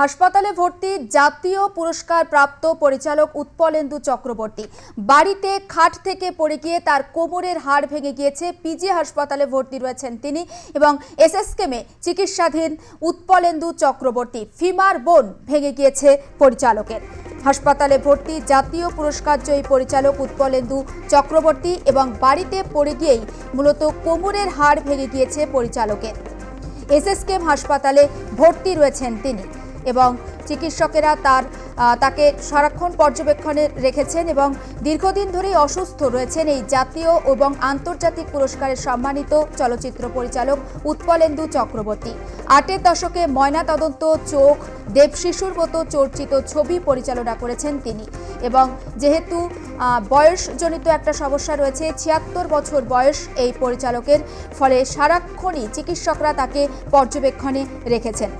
হাসপাতালে ভর্তি জাতীয় পুরস্কার প্রাপ্ত পরিচালক উৎপলেন্দু চক্রবর্তী। বাড়িতে খাট থেকে পড়ে গিয়ে তার কোমরের হাড় ভেঙে গিয়েছে। পিজি হাসপাতালে ভর্তি রয়েছেন তিনি এবং এসএসকেমে চিকিৎসাধীন উৎপলেন্দু চক্রবর্তী। ফিমার বোন ভেঙে গিয়েছে পরিচালকের। হাসপাতালে ভর্তি জাতীয় পুরস্কার জয়ী পরিচালক উৎপলেন্দু চক্রবর্তী এবং বাড়িতে পড়ে গিয়েই মূলত কোমরের হাড় ভেঙে গিয়েছে পরিচালকের। এসএসকেএম হাসপাতালে ভর্তি রয়েছেন তিনি। এবং চিকিৎসকেরা তার তাকে সারাক্ষণ পর্যবেক্ষণে রেখেছেন এবং দীর্ঘদিন ধরেই অসুস্থ রয়েছেন এই জাতীয় এবং আন্তর্জাতিক পুরস্কারে সম্মানিত চলচ্চিত্র পরিচালক উৎপলেন্দু চক্রবর্তী। আটের দশকে ময়নাতদন্ত চোখ দেবশিশুর মতো চর্চিত ছবি পরিচালনা করেছেন তিনি এবং যেহেতু বয়সজনিত একটা সমস্যা রয়েছে, ছিয়াত্তর বছর বয়স এই পরিচালকের, ফলে সারাক্ষণই চিকিৎসকরা তাকে পর্যবেক্ষণে রেখেছেন।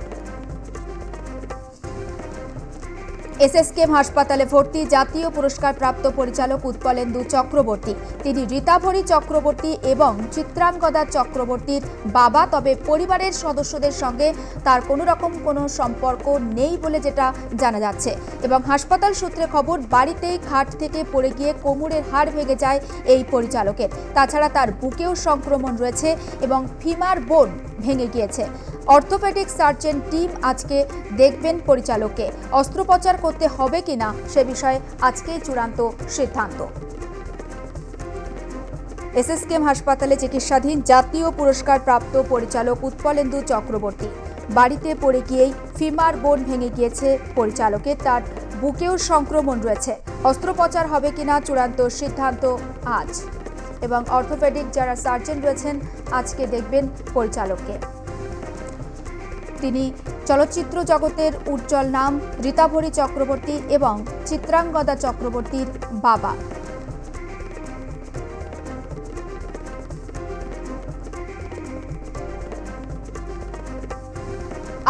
এসএসকেএম হাসপাতালে ভর্তি জাতীয় পুরস্কার প্রাপ্ত পরিচালক উৎপলেন্দু চক্রবর্তী। তিনি রীতাভরী চক্রবর্তী এবং চিত্রাঙ্গদা চক্রবর্তীর বাবা, তবে পরিবারের সদস্যদের সঙ্গে তার কোনো রকম কোনো সম্পর্ক নেই বলে যেটা জানা যাচ্ছে। এবং হাসপাতাল সূত্রে খবর, বাড়িতেই খাট থেকে পড়ে গিয়ে কোমরের হাড় ভেঙে যায় এই পরিচালকের। তাছাড়া তার বুকেও সংক্রমণ রয়েছে এবং ফিমার বোন ভেঙে গিয়েছে। অর্থোপেডিক সার্জন টিম আজকে দেখবেন পরিচালককে। অস্ত্রোপচার করতে হবে কিনা সে বিষয়ে আজকেই চূড়ান্ত সিদ্ধান্ত। এসএসকেএম হাসপাতালে চিকিৎসাধীন জাতীয় পুরস্কার প্রাপ্ত পরিচালক উৎপলেন্দু চক্রবর্তী। বাড়িতে পড়ে গিয়েই ফিমার বোন ভেঙে গিয়েছে পরিচালকের, তার বুকেও সংক্রমণ রয়েছে। অস্ত্রোপচার হবে কিনা চূড়ান্ত সিদ্ধান্ত আজ। এবং অর্থোপেডিক যারা সার্জন রয়েছেন, আজকে দেখবেন পরিচালককে। তিনি চলচ্চিত্র জগতের উজ্জ্বল নাম রীতাভরী চক্রবর্তী এবং চিত্রাঙ্গদা চক্রবর্তীর বাবা।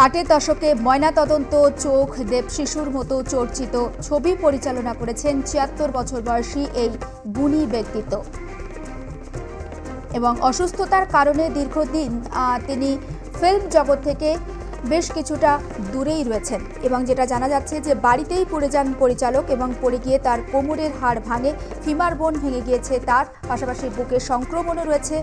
আটের দশকে ময়নাতদন্ত চোখ দেব শিশুর মতো চর্চিত ছবি পরিচালনা করেছেন ছিয়াত্তর বছর বয়সী এই গুণী ব্যক্তিত্ব। এবং অসুস্থতার কারণে দীর্ঘদিন তিনি ফিল্ম জগৎ থেকে বেশ কিছুটা দূরেই রয়েছেন এবং যেটা জানা যাচ্ছে যে বাড়িতেই পড়ে যান পরিচালক এবং পড়ে গিয়ে তার কোমরের হাড় ভাঙে, ফিমার বোন ভেঙে গিয়েছে তার, পাশাপাশি বুকে সংক্রমণও রয়েছে।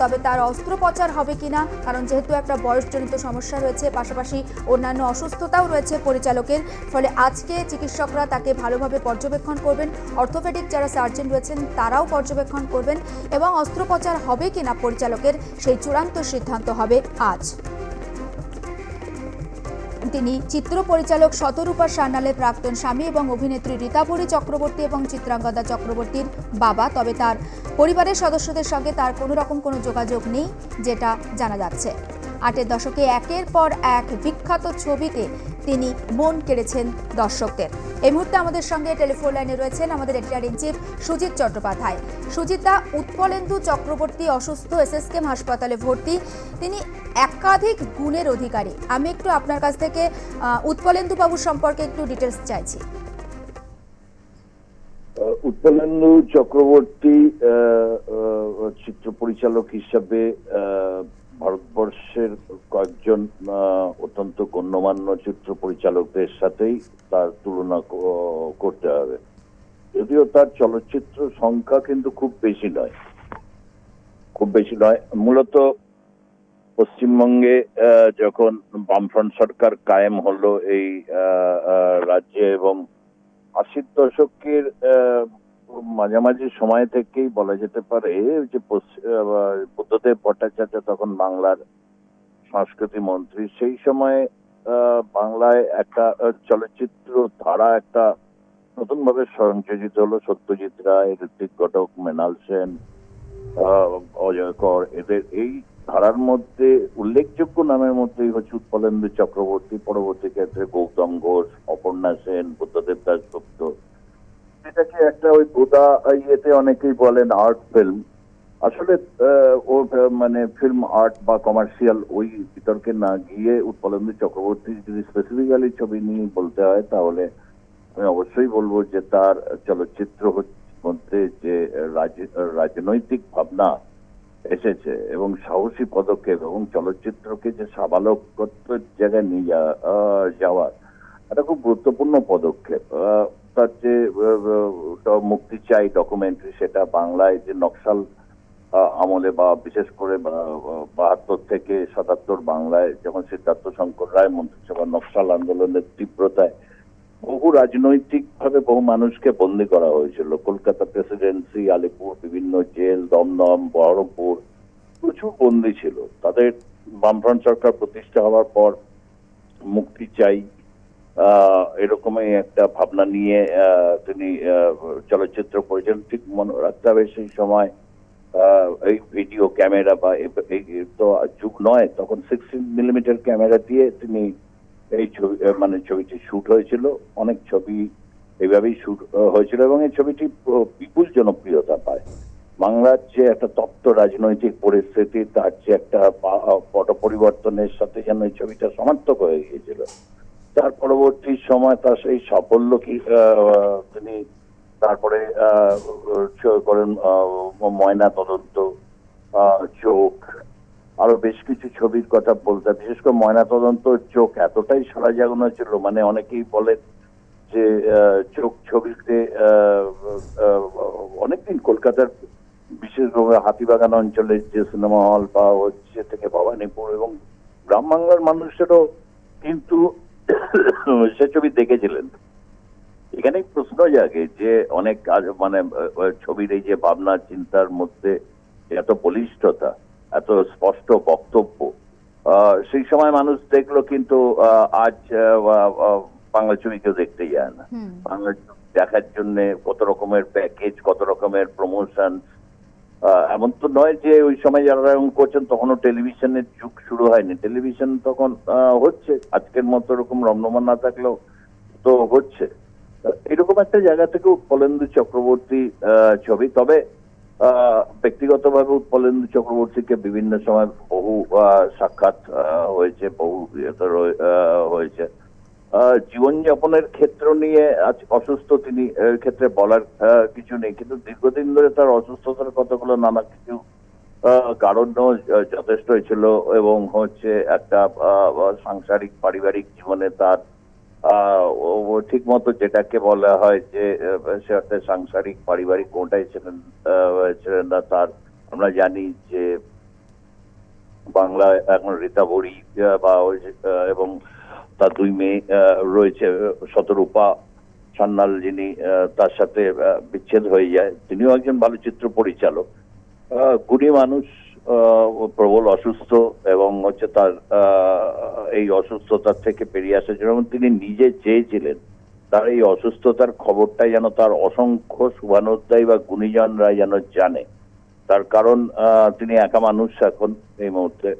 তবে তার অস্ত্রোপচার হবে কিনা, কারণ যেহেতু একটা বয়সজনিত সমস্যা রয়েছে, পাশাপাশি অন্যান্য অসুস্থতাও রয়েছে পরিচালকের, ফলে আজকে চিকিৎসকরা তাকে ভালোভাবে পর্যবেক্ষণ করবেন। অর্থোপেডিক যারা সার্জন রয়েছেন, তারাও পর্যবেক্ষণ করবেন এবং অস্ত্রোপচার হবে কিনা পরিচালকের, সেই চূড়ান্ত সিদ্ধান্ত হবে আজ। তিনি চিত্র পরিচালক শতরূপা সান্যালের প্রাক্তন স্বামী এবং অভিনেত্রী রীতাভরী চক্রবর্তী এবং চিত্রাঙ্গদা চক্রবর্তীর বাবা, তবে তার পরিবারের সদস্যদের সঙ্গে তার কোনো রকম কোনো যোগাযোগ নেই, যেটা জানা যাচ্ছে। আটের দশকে একের পর এক বিখ্যাত ছবিতে তিনি মন কেড়েছেন দর্শকদের। এই মুহূর্তে আমাদের সঙ্গে টেলিফোন লাইনে রয়েছেন আমাদের editor in chief Sujit Chattopadhyay. Sujita Utpalendu Chakraborty অসুস্থ, এসএসকেএম হাসপাতালে ভর্তি। তিনি একাধিক গুণের অধিকারী। আমি একটু আপনার কাছ থেকে উৎপলেন্দু বাবুর সম্পর্কে একটু ডিটেলস চাইছি। উৎপলেন্দু চক্রবর্তী চিত্র পরিচালক হিসাবে ভারতবর্ষের কয়েকজন অত্যন্ত গণ্যমান্য চিত্র পরিচালকদের সাথেই তার তুলনা করতে হবে। যদিও তার চলচ্চিত্র সংখ্যা কিন্তু খুব বেশি নয়। খুব বেশি নয়। মূলত পশ্চিমবঙ্গে যখন বামফ্রন্ট সরকার কায়েম হলো এই রাজ্যে এবং আশির দশকের মাঝামাঝি সময় থেকেই বলা যেতে পারে যে বুদ্ধদেব ভট্টাচার্য তখন বাংলার সংস্কৃতি মন্ত্রী। সেই সময় বাংলায় একটা চলচ্চিত্র ধারা একটা নতুন ভাবে সংযোজিত হলো। সত্যজিৎ রায়, ঋত্বিক ঘটক মৃণাল সেন অজয় কর, এদের এই ধারার মধ্যে, উল্লেখযোগ্য নামের মধ্যেই হচ্ছে উৎপলেন্দু চক্রবর্তী, পরবর্তী ক্ষেত্রে গৌতম ঘোষ, অপর্ণা সেন, বুদ্ধদেব দাসগুপ্ত এটাকে একটা ওই গোদা ইয়েতে অনেকেই বলেন আর্ট ফিল্ম আসলে ও মানে ফিল্ম আর্ট বা কমার্শিয়াল ওই বিতর্কে না গিয়ে উৎপলেন্দু চক্রবর্তী যদি স্পেসিফিক্যালি ছবি নিয়ে বলতে হয়, তাহলে আমি অবশ্যই বলব যে তার চলচ্চিত্র মধ্যে যে রাজ- রাজনৈতিক ভাবনা এসেছে এবং সাহসী পদক্ষেপ এবং চলচ্চিত্রকে যে সাবালকত্বের জায়গায় নিয়ে যাওয়া আহ, যাওয়া এটা খুব গুরুত্বপূর্ণ পদক্ষেপ। তার যে মুক্তি চাই ডকুমেন্টারি সেটা বাংলায় যে নকশাল আমলে বা বিশেষ করে বাহাত্তর থেকে সাতাত্তর বাংলায় যখন সিদ্ধার্থ শঙ্কর রায় মন্ত্রিসভা নকশাল আন্দোলনের তীব্রতায় বহু রাজনৈতিক ভাবে বহু মানুষকে বন্দী করা হয়েছিল। কলকাতা প্রেসিডেন্সি, আলিপুর, বিভিন্ন জেল, দমদম, বহরমপুর প্রচুর বন্দী ছিল। তাদের বামফ্রন্ট সরকার প্রতিষ্ঠা হওয়ার পর মুক্তি চাই এরকমই একটা ভাবনা নিয়ে তিনি চলচ্চিত্র পরিচালন ঠিক মনে রাখতে হবে সেই সময় এই ভিডিও ক্যামেরা বা এই তো যুগ নয়, তখন সিক্সটিন মিলিমিটার ক্যামেরা দিয়ে তিনি এই ছবি মানে ছবিটি শুট হয়েছিল, অনেক ছবি এইভাবেই শুট হয়েছিল এবং এই ছবিটি বিপুল জনপ্রিয়তা পায়। বাংলার যে একটা তপ্ত রাজনৈতিক পরিস্থিতি, তার যে একটা পট পরিবর্তনের সাথে যেন এই ছবিটা সমার্থক হয়ে গিয়েছিল। তার পরবর্তী সময় তার সেই সাফল্য কি তিনি তারপরে করেন ময়না তদন্ত চোখ আরও বেশ কিছু ছবির কথা বলতে, বিশেষ করে ময়না তদন্ত চোখ এতটাই সারা জাগানো ছিল মানে অনেকেই বলেন যে চোখ ছবিতে অনেকদিন কলকাতার বিশেষভাবে হাতিবাগান অঞ্চলের যে সিনেমা হল বা হচ্ছে থেকে ভবানীপুর এবং গ্রাম বাংলার মানুষেরও কিন্তু সে ছবি দেখেছিলেন। এখানেই প্রশ্ন জাগে যে, অনেক মানে ছবির এই যে ভাবনা, চিন্তার মধ্যে এত বলিষ্ঠতা এত স্পষ্ট বক্তব্য। সেই সময় মানুষ দেখল কিন্তু আহ, আজ বাংলা ছবি কেউ দেখতে যায় না। বাংলা ছবি দেখার জন্য কত রকমের প্যাকেজ কত রকমের প্রমোশন এমন তো নয় যে ওই সময় যারা এরকম করছেন তখনও টেলিভিশনের যুগ শুরু হয়নি। টেলিভিশন তখন আহ, হচ্ছে। আজকের মতো এরকম রমরমান না থাকলেও তো হচ্ছে। এরকম একটা জায়গা থেকেও উৎপলেন্দু চক্রবর্তী আহ, ছবি। তবে ব্যক্তিগতভাবে উৎপলেন্দু চক্রবর্তীকে বিভিন্ন সময় বহু সাক্ষাৎ হয়েছে বহু আহ, হয়েছে। জীবনযাপনের ক্ষেত্র নিয়ে আজ অসুস্থ তিনি ক্ষেত্রে বলার কিছু নেই। কিন্তু দীর্ঘদিন ধরে তার অসুস্থতার কতগুলো নানা কিছু আহ, কারণও য- যথেষ্টই ছিল এবং হচ্ছে একটা সাংসারিক পারিবারিক জীবনে তার ঠিক মতো যেটাকে বলা হয় যে সে একটা সাংসারিক, পারিবারিক কোনটাই ছিলেন ছিলেন না তার। আমরা জানি যে বাংলায় এখন রীতা বড়ি বা এবং তার দুই মেয়ে রয়েছে, শতরূপা সান্যাল যিনি তার সাথে বিচ্ছেদ হয়ে যায়। তিনিও একজন ভালো চিত্র পরিচালক। গুণী মানুষ প্রবল অসুস্থ এবং হচ্ছে তার এই অসুস্থতার থেকে পেরিয়ে আসার জন্য তিনি নিজে চেয়েছিলেন, তার এই অসুস্থতার খবরটা যেন তার অসংখ্য শুভানুধ্যায়ী বা গুণীজনরা যেন জানে। তার কারণ তিনি একা মানুষ এখন এই মুহূর্তে।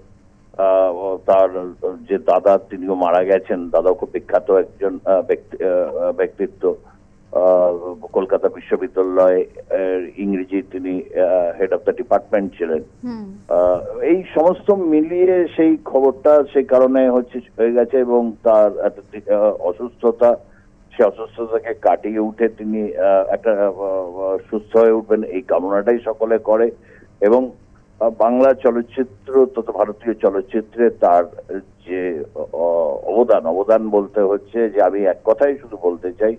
তার যে দাদা, তিনিও মারা গেছেন, দাদাও খুব বিখ্যাত একজন ব্যক্তিত্ব। কলকাতা বিশ্ববিদ্যালয়ে আহ, ইংরেজি তিনি হেড অফ দ্য ডিপার্টমেন্ট ছিলেন। এই সমস্ত মিলিয়ে সেই খবরটা সেই কারণে হচ্ছে হয়ে গেছে এবং তার অসুস্থতা সে অসুস্থতাকে কাটিয়ে উঠে তিনি একটা সুস্থ হয়ে উঠবেন এই কামনাটাই সকলে করে এবং বাংলা চলচ্চিত্র তথা ভারতীয় চলচ্চিত্রে তার যে অবদান অবদান বলতে হচ্ছে যে আমি এক কথাই শুধু বলতে চাই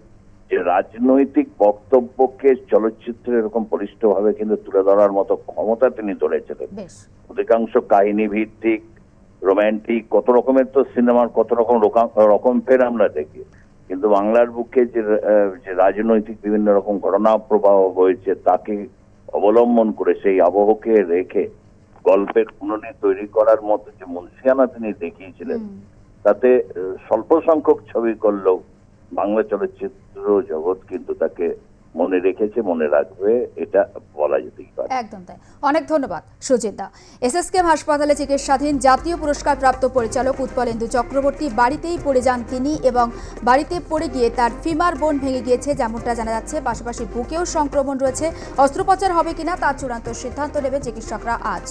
রাজনৈতিক বক্তব্যকে চলচ্চিত্রে এরকম বলিষ্ঠভাবে কিন্তু তুলে ধরার মতো ক্ষমতা তিনি ধরেছিলেন অধিকাংশ কাহিনী ভিত্তিক রোমান্টিক কত রকমের তো সিনেমার কত রকম রকম ফের আমরা দেখি। কিন্তু বাংলার বুকে যে রাজনৈতিক বিভিন্ন রকম ঘটনা প্রবাহ হয়েছে তাকে অবলম্বন করে সেই আবহকে রেখে গল্পের উন্নতি তৈরি করার মতো যে মুন্সিয়ানা তিনি দেখিয়েছিলেন তাতে স্বল্প সংখ্যক ছবি করলেও বাংলা চলচ্চিত্র জগৎ কিন্তু তাকে মনে রেখেছে, মনে রাখবে, এটা বলা যেতেই পারে। একদম তাই। অনেক ধন্যবাদ, সুজিত দা। এসএসকেএম হাসপাতালে চিকিৎসাধীন জাতীয় পুরস্কার প্রাপ্ত পরিচালক উৎপলেন্দু চক্রবর্তী বাড়িতেই পড়ে যান তিনি এবং বাড়িতে পড়ে গিয়ে তার ফিমার বোন ভেঙে গিয়েছে, যেমনটা জানা যাচ্ছে। পাশাপাশি বুকেও সংক্রমণ রয়েছে। অস্ত্রোপচার হবে কিনা তার চূড়ান্ত সিদ্ধান্ত নেবে চিকিৎসকরা আজ।